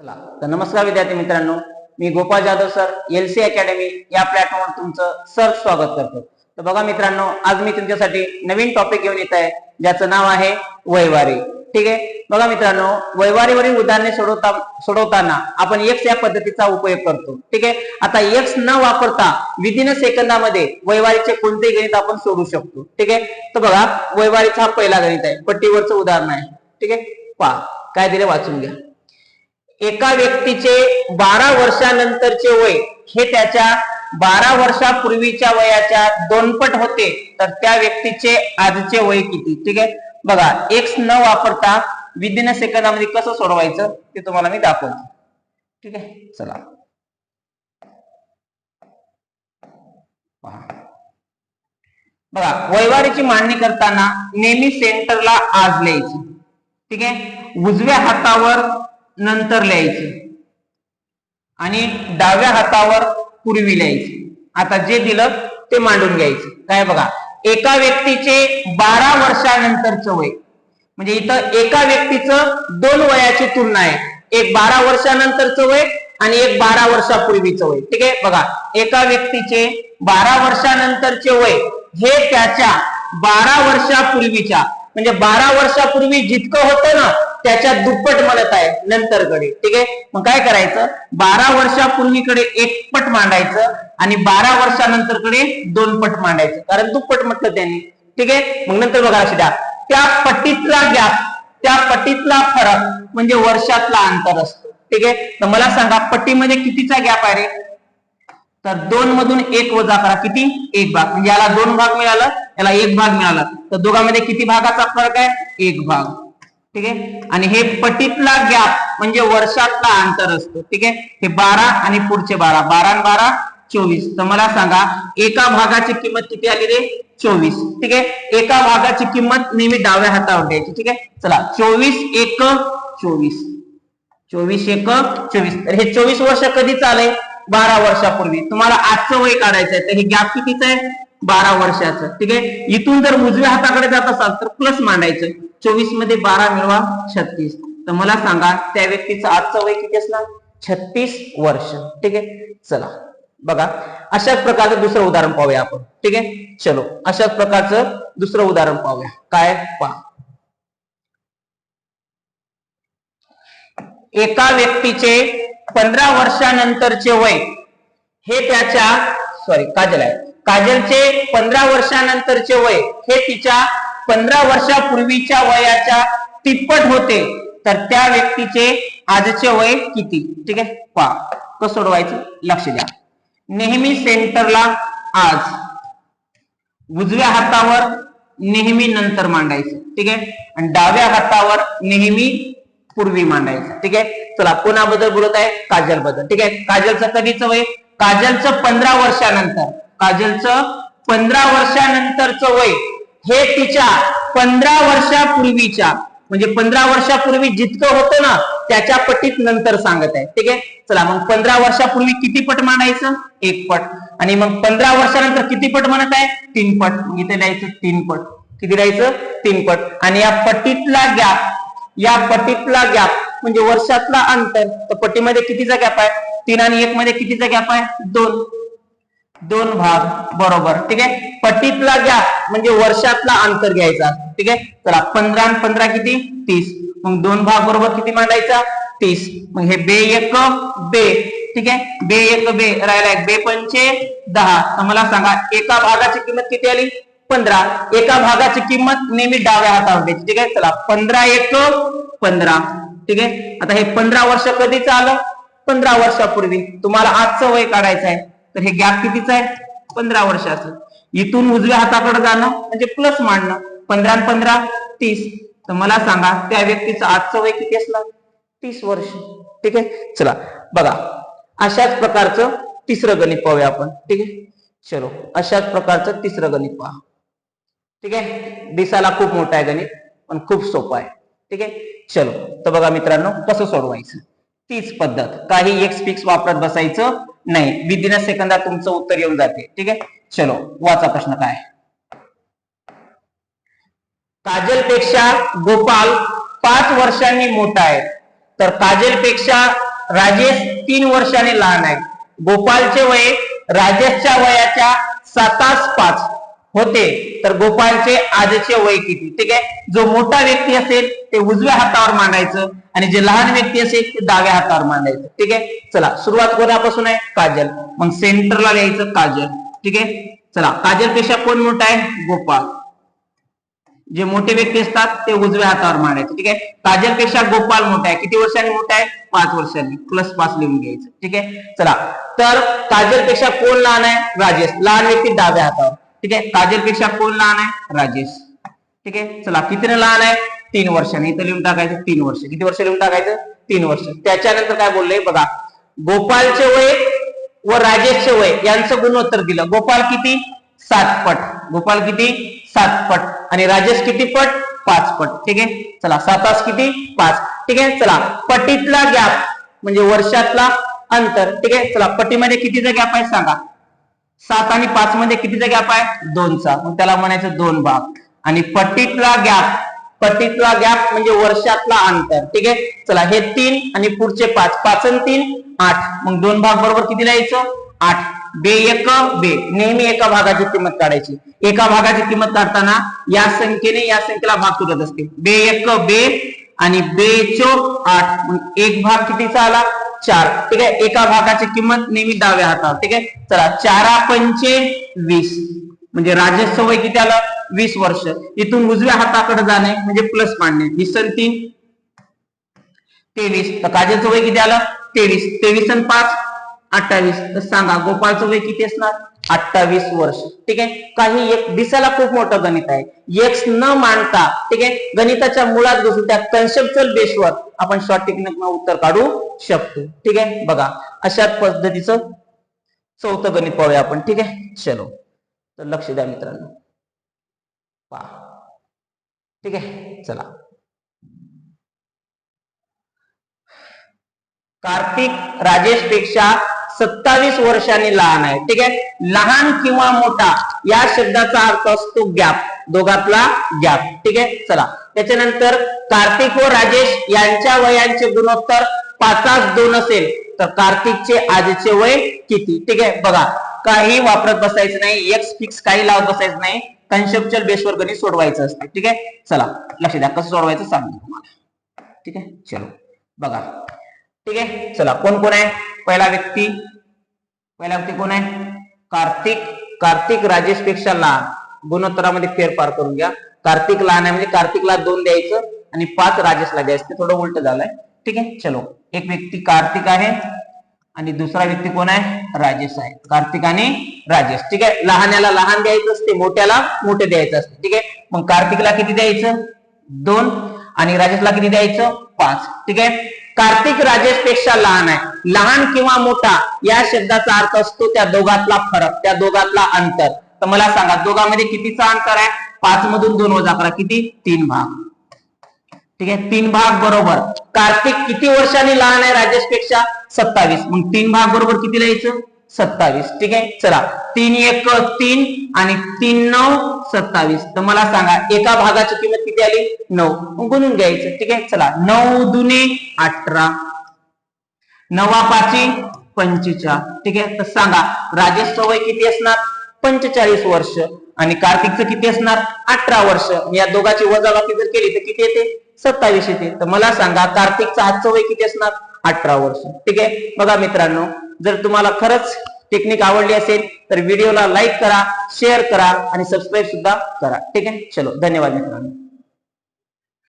चला. तर नमस्कार विद्यार्थी मित्रांनो मी Gopal Jadhav sir L C academy या प्लॅटफॉर्मवर तुमचं सर स्वागत करतो. तर बघा मित्रांनो आज मी तुमच्यासाठी नवीन टॉपिक घेऊन येत आहे ज्याचं नाव आहे वैवारी. ठीक आहे? बघा मित्रांनो वैवारीवरील उदाहरणे सोडवता सोडवताना आपण एक्स या पद्धतीचा उपयोग करतो. ठीक आहे? आता एक्स न वापरता विदिन सेकंदामध्ये वैवारीचे कोणते गणित आपण सोडू शकतो. ठीक आहे? तर बघा वैवारीचा हा पहिला गणित आहे. पट्टीवरचं उदाहरण आहे. ठीक आहे? पहा. काय दिले? वाचून घ्या. एका व्यक्तीचे बारा वर्षानंतरचे वय हे त्याच्या बारा वर्षापूर्वीच्या वयाच्या दोनपट होते. तर त्या व्यक्तीचे आजचे वय किती? ठीक आहे? बघा एक्स न वापरता विदिन सेकंदामध्ये कसं सोडवायचं ते तुम्हाला मी दाखवतो. ठीक आहे? चला. बघा वैवारीची मांडणी करताना नेहमी सेंटरला आज लिहायची ठीक आहे? उजव्या हातावर नंतर लिहायचे. आणि डाव्या हातावर पूर्वी लिहायचे. आता जे दिलं ते मांडून घ्यायचे. काय बघा एका व्यक्तीचे बारा वर्षानंतरचं वय. म्हणजे इथं एका व्यक्तीचं दोन वयाची तुलना आहे. एक बारा वर्षानंतरचं वय आणि एक बारा वर्षापूर्वीचं वय. ठीक आहे? बघा एका व्यक्तीचे बारा वर्षानंतरचे वय हे त्याच्या बारा वर्षापूर्वीच्या म्हणजे बारा वर्षापूर्वी जितकं होतं ना त्याच्या दुप्पट म्हणत आहे नंतरकडे ठीक आहे? मग काय करायचं? बारा वर्षापूर्वीकडे एक पट मांडायचं आणि बारा वर्षानंतरकडे दोन पट मांडायचं. कारण दुप्पट म्हटलं त्यांनी. ठीक आहे? मग नंतर बघा अशी द्या. त्या पट्टीतला गॅप त्या पट्टीतला फरक म्हणजे वर्षातला अंतर असतो. ठीक आहे? तर मला सांगा पट्टीमध्ये कितीचा गॅप आहे रे? तर दोन मधून एक वजा करा. किती? एक भाग. म्हणजे याला दोन भाग मिळाला याला एक भाग मिळाला. तर दोघांमध्ये किती भागाचा फरक आहे? एक भाग. ठीक आहे? आणि हे पटीतला गॅप म्हणजे वर्षातला अंतर असतो. ठीक आहे? हे बारा आणि पुढचे बारा. बारा आणि बारा चोवीस. तर मला सांगा एका भागाची किंमत किती आली रे? चोवीस. ठीक आहे? एका भागाची किंमत नेहमी डाव्या हातावर द्यायची ठीक आहे? चला चोवीस एक चोवीस. चोवीस एक चोवीस. तर हे चोवीस वर्ष कधी चालय बारा वर्षापूर्वी. तुम्हाला आजचं वय काढायचं आहे तर हे गॅप कितीच आहे? बारा वर्षाचं. ठीक आहे? इथून जर उजव्या हाताकडे जात असाल तर प्लस मांडायचं. चोवीसमध्ये बारा मिळवा छत्तीस. तर मला सांगा त्या व्यक्तीचं आजचं वय किती असणार? छत्तीस वर्ष. ठीक आहे? चला. बघा. अशाच प्रकारचं दुसरं उदाहरण पाहूया आपण. ठीक आहे? चलो. अशाच प्रकारचं दुसरं उदाहरण पाहूया. काय? पहा. एका व्यक्तीचे पंधरा वर्षानंतरचे वय हे त्याच्या सॉरी काजल आहे. काजलचे पंधरा वर्षानंतरचे वय हे तिच्या पंधरा वर्षापूर्वीच्या वयाच्या तिप्पट होते. तर त्या व्यक्तीचे आजचे वय किती? ठीक आहे? पहा. कसं सोडवायचं? लक्ष द्या. नेहमी सेंटरला आज. उजव्या हातावर नेहमी नंतर मांडायचं. ठीक आहे? आणि डाव्या हातावर नेहमी पूर्वी मांडायचं. ठीक आहे? चला कोणाबद्दल बोलत आहे? काजलबद्दल ठीक आहे? काजलचं कधीच वय? काजलचं पंधरा वर्षानंतर. काजलचं पंधरा वर्षानंतरचं वय हे तिच्या पंधरा वर्षापूर्वीच्या म्हणजे पंधरा वर्षापूर्वी जितकं होतं ना त्याच्या पटीत नंतर सांगत आहे. ठीक आहे? चला मग पंधरा वर्षापूर्वी किती पट मानायचं एक पट. आणि मग पंधरा वर्षानंतर किती पट म्हणत आहे? तीन पट. इथे द्यायचं तीन पट. किती द्यायचं तीन पट. आणि या पटीतला गॅप या पटीतला गॅप म्हणजे वर्षातला अंतर तर पटीमध्ये कितीचा गॅप आहे? तीन आणि एक मध्ये कितीचा गॅप आहे? दोन. दोन भाग बरोबर ठीक आहे? पटीतला गॅप म्हणजे वर्षातला अंतर घ्यायचा ठीक आहे? चला पंधरा आणि पंधरा किती? तीस. मग दोन भाग बरोबर किती मांडायचा? तीस. मग हे बे एक बे ठीक आहे? बे एक बे राहिला बे पंचे दहा. तर मला सांगा एका भागाची किंमत किती आली? पंधरा. एका भागाची किंमत नेहमी डाव्या हातावर द्यायची ठीक आहे? चला पंधरा एक पंधरा ठीक आहे? आता हे पंधरा वर्ष कधीच आलं? पंधरा वर्षापूर्वी. तुम्हाला आजचं वय काढायचं आहे. तर हे गॅप कितीचं आहे? पंधरा वर्षाचं इथून उजव्या हाताकडे जाणं म्हणजे प्लस मांडणं. पंधरा आणि पंधरा तीस. तर मला सांगा त्या व्यक्तीचं आजचं वय किती असणार? तीस वर्ष. ठीक आहे? चला बघा. अशाच प्रकारचं तिसरं गणित पाहूया आपण. ठीक आहे? चलो अशाच प्रकारचं तिसरं गणित पहा. ठीक आहे? दिसायला खूप मोठं आहे गणित पण खूप सोपं आहे. ठीक आहे? चलो. तर बघा मित्रांनो कसं सोडवायचं? तीच पद्धत. काही एक फिक्स वापरत बसायचं नाही विदिन सेकंदात तुमचं उत्तर येऊन जाते. ठीक आहे? चलो वाचा प्रश्न काय? काजलपेक्षा गोपाल पाच वर्षांनी मोठा आहे. तर काजलपेक्षा राजेश तीन वर्षांनी लहान आहे. गोपालचे वय राजेशच्या वयाच्या सातास पाच. होते. तर गोपालचे आजचे वय किती? ठीक आहे? जो मोठा व्यक्ती असेल ते उजव्या हातावर मांडायचं आणि जे लहान व्यक्ती असेल ते डाव्या हातावर मांडायचं. ठीक आहे? चला सुरुवात कोणापासून आहे? काजल. मग सेंटरला लिहायचं काजल. ठीक आहे? चला काजलपेक्षा कोण मोठा आहे? गोपाल जे मोठे व्यक्ती असतात ते उजव्या हातावर मांडायचे. ठीक आहे? काजलपेक्षा गोपाल मोठा आहे. किती वर्षांनी मोठा आहे? पाच वर्षांनी. प्लस पाच लिहून घ्यायचं. ठीक आहे? चला तर काजलपेक्षा कोण लहान आहे? राजेश. लहान व्यक्ती डाव्या हातावर. ठीक आहे? काजलपेक्षा कोण लहान आहे? राजेश. ठीक आहे? चला कितीने लहान आहे? तीन वर्षांनी. इथं लिहून टाकायचं तीन वर्ष. किती वर्ष लिहून टाकायचं? तीन वर्ष. त्याच्यानंतर काय बोलले? बघा. गोपालचे वय व राजेशचे वय यांचं गुणोत्तर दिलं. गोपाल किती? सात पट. गोपाल किती? सात पट. आणि राजेश किती पट? पाच पट. ठीक आहे? चला सातास किती? पाच. ठीक आहे? चला पटीतला गॅप म्हणजे वर्षातला अंतर. ठीक आहे? चला पटीमध्ये कितीचा गॅप आहे? सांगा. सात आणि पाच मध्ये कितीचा गॅप आहे? दोनचा. मग त्याला म्हणायचं दोन भाग. आणि पट्टीतला गॅप पट्टीतला गॅप म्हणजे वर्षातला अंतर. ठीक आहे? चला हे तीन आणि पुढचे पाच. पाच आणि तीन आठ. मग दोन भाग बरोबर किती लिहायचं? आठ. बे एक बे. नेहमी एका भागाची किंमत काढायची. एका भागाची किंमत काढताना या संख्येने या संख्येला भाग तुटत असते. बे एक बे. आणि बे चोक आठ. एक भाग कितीचा आला चार. ठीक आहे? एका भागाची किंमत नेहमी डाव्या हातात. ठीक आहे? चला चारा पंचे वीस. म्हणजे राजेश वय किती आलं? वीस वर्ष. इथून उजव्या हाताकडे जाणे म्हणजे प्लस मांडणे. वीस आणि तीन तेवीस. तर काजेचं वय किती आलं? तेवीस. तेवीस आणि पाच अठ्ठावीस. तर सांगा गोपाळचं वय किती असणार? अठ्ठावीस वर्ष. ठीक आहे? काही एक दिसायला खूप मोठं गणित आहे. एक्स न मांडता ठीक आहे? गणिताच्या मुळात घुसून त्या कन्सेप्च्युअल बेसवर आपण शॉर्ट टेक्निक उत्तर काढू शकतो. ठीक आहे? बघा अशा पद्धतीचं चौथं गणित पाहूया आपण. ठीक आहे? चलो. तर लक्ष द्या मित्रांनो. पहा. ठीक आहे? चला. कार्तिक राजेशपेक्षा सत्तावीस वर्षांनी लहान आहे. ठीक आहे? लहान किंवा मोठा या शब्दाचा अर्थ असतो गॅप. दोघातला गॅप. ठीक आहे? चला. त्याच्यानंतर कार्तिक व राजेश यांच्या वयांचे गुणोत्तर पाचाच दोन असेल. तर कार्तिकचे आजचे वय किती? ठीक आहे? बघा. काही वापरत बसायचं नाही. एक्स फिक्स काही लावत बसायचं नाही. कन्सेप्च्युअल बेसवर गणित सोडवायचं असतं. ठीक आहे? चला. लक्ष द्या. कसं सोडवायचं सांगतो तुम्हाला. ठीक आहे? चलो. बघा. ठीक आहे? चला. कोण कोण आहे? पहिला व्यक्ती. पहिला व्यक्ती कोण आहे? कार्तिक. कार्तिक राजेशपेक्षा लहान. गुणोत्तरामध्ये फेरफार करून घ्या. कार्तिक लहान आहे म्हणजे कार्तिकला दोन द्यायचं आणि पाच राजेशला द्यायचं. ते थोडं उलट झालंय. ठीक आहे? चलो. एक व्यक्ती कार्तिक आहे आणि दुसरा व्यक्ती कोण आहे? राजेश आहे. कार्तिक आणि राजेश. ठीक आहे? लहान्याला लहान द्यायचं असते मोठ्याला मोठे द्यायचं असते. ठीक आहे? मग कार्तिकला किती द्यायचं? दोन. आणि राजेशला किती द्यायचं? पाच. ठीक आहे? कार्तिक राजेशपेक्षा लहान आहे. लहान किंवा मोठा या शब्दाचा अर्थ असतो त्या दोघातला फरक त्या दोघातला अंतर. तर मला सांगा दोघांमध्ये कितीचा अंतर आहे? पाच मधून दोन वजा करा. किती? तीन भाग. ठीक आहे? तीन भाग बरोबर. कार्तिक किती वर्षांनी लहान आहे? राजेशपेक्षा सत्तावीस. मग तीन भाग बरोबर किती लिहायचं सत्तावीस. ठीक आहे? चला. तीन एक तीन आणि तीन नऊ सत्तावीस. तर मला सांगा एका भागाची किंमत किती आली? नऊ. गुणून घ्यायचं. ठीक आहे? चला. नऊ दुने अठरा. नवा पाची पंचेचाळ ठीक आहे? तर सांगा राजेश सवय किती असणार? पंचेचाळीस वर्ष. आणि कार्तिकचं किती असणार? अठरा वर्ष. या दोघांची वजाबाकी जर केली तर किती येते? सत्तावीस येते. तर मला सांगा कार्तिकचं आजचं वय किती असणार? अठरा वर्ष. ठीक आहे? बघा मित्रांनो जर तुम्हाला खरंच टेक्निक आवडली असेल तर व्हिडिओला लाईक करा शेअर करा आणि सबस्क्राईब सुद्धा करा. ठीक आहे? चलो धन्यवाद मित्रांनो.